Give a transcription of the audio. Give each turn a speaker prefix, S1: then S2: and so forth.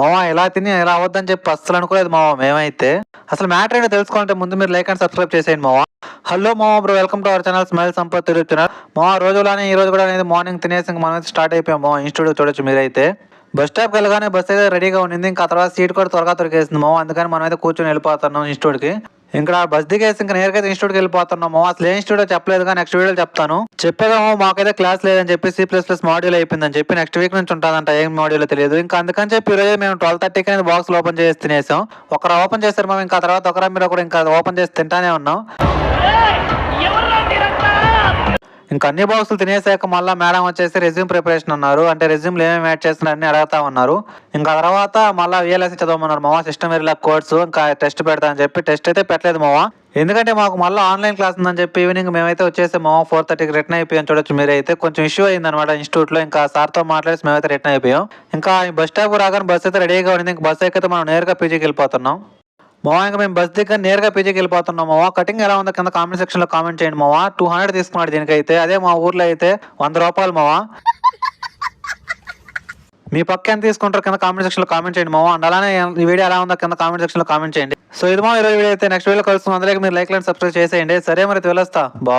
S1: మావా ఎలా తిని ఎలా అవద్దని చెప్పి అస్సలు అనుకోలేదు మావా మేమైతే. అసలు మ్యాటర్ ఏంటో తెలుసుకోవాలంటే ముందు మీరు లైక్ అండ్ సబ్స్క్రైబ్ చేసేయండి మావా. హలో మావా bro welcome to our channel smile Sampath తిరుగుతున్నారు మావా రోజులానే ఈ రోజు కూడా అనేది మార్నింగ్ తినేసి మనం స్టార్ట్ అయిపోయాం మావా ఇన్స్టిట్యూట్ చూడొచ్చు మీరైతే. బస్ స్టాప్కి వెళ్ళగానే బస్ అయితే రెడీగా ఉండింది ఇంకా తర్వాత సీట్ కూడా త్వరగా దొరికేసింది మావా అందుకని మనం అయితే కూర్చొని వెళ్ళిపోతున్నాం ఇన్స్టిట్యూట్కి ఇంకా బస్ దిగేసి ఇంకా నేరుగా ఇన్స్టిట్యూట్కి వెళ్ళిపోతున్నాము. అసలు ఏ ఇన్స్టిట్యూట్ చెప్పలేదు కానీ నెక్స్ట్ వీడియోలో చెప్తాను. చెప్పేదాము మాకైతే క్లాస్ లేదని చెప్పి సి ప్లస్ ప్లస్ మాడ్యూల్ అయిపోయిందని చెప్పి నెక్స్ట్ వీక్ నుంచి ఉంటుందంట. ఏం మాడ్యూల్ తెలియదు. ఇంకా అందుకని చెప్పి ఈరోజు మేము ట్వెల్వ్ థర్టీకి అనేది బాక్స్ ఓపెన్ చేసి తినేసాం. ఒకరు ఓపెన్ చేస్తారు మేము ఇంకా తర్వాత ఒకరా మీరు ఒకరు ఇంకా ఓపెన్ చేసి తింటానే ఉన్నాం. ఇంకా అన్ని బాక్సులు తినేసాక మళ్ళీ మేడం వచ్చేసి రెజ్యూమ్ ప్రిపరేషన్ అన్నారు. అంటే రెజ్యూమ్లు ఏమేమి యాడ్ చేస్తున్నారని అడుగుతా ఉన్నారు. ఇంకా తర్వాత మళ్ళీ విఎల్ఎస్ చదవమన్నారు మావా సిస్టమ్ ఎరిలా కోర్సు ఇంకా టెస్ట్ పెడతా అని చెప్పి టెస్ట్ అయితే పెట్టలేదు మావా. ఎందుకంటే మాకు మళ్ళీ ఆన్లైన్ క్లాస్ ఉందని చెప్పి ఈవినింగ్ మేమైతే వచ్చేసే మావా ఫోర్ థర్టీకి రిటర్న్ అయిపోయాం. చూడొచ్చు మీరైతే కొంచెం ఇష్యూ అయింది అనమాట ఇన్స్టిట్యూట్లో ఇంకా సార్తో మాట్లాడేసి మేమైతే రిటర్న్ అయిపోయాం. ఇంకా బస్ స్టాప్ రాగానే బస్ అయితే రెడీగా ఉండింది. ఇంకా బస్ ఎక్కితే మనం నేరుగా పీజీకి వెళ్ళిపోతున్నాం. మావా ఇంకా మేము బస్ దగ్గర నేరుగా పీజీకి వెళ్ళిపోతున్నాం మావా. కటింగ్ ఎలా ఉందో కింద కామెంట్ సెక్షన్లో కామెంట్ చేయండి మావా. టూ హండ్రెడ్ తీసుకున్నాడు దీనికైతే. అదే మా ఊర్లో అయితే వంద రూపాయలు మావా. మీ పక్క ఎంత తీసుకుంటారు కింద కామెంట్ సెక్షన్లో కామెంట్ చేయండి మావా. అండ్ అలానే ఈ వీడియో ఎలా ఉందో కింద కామెంట్ సెక్షన్లో కామెంట్ చేయండి. సో ఇది మా ఈరోజు వీడియో అయితే. నెక్స్ట్ వీడియో కలుస్తుంది అందులో మీరు లైక్ అండ్ సబ్స్క్రైబ్ చేసేయండి. సరే మరి వెళ్ళొస్తా బా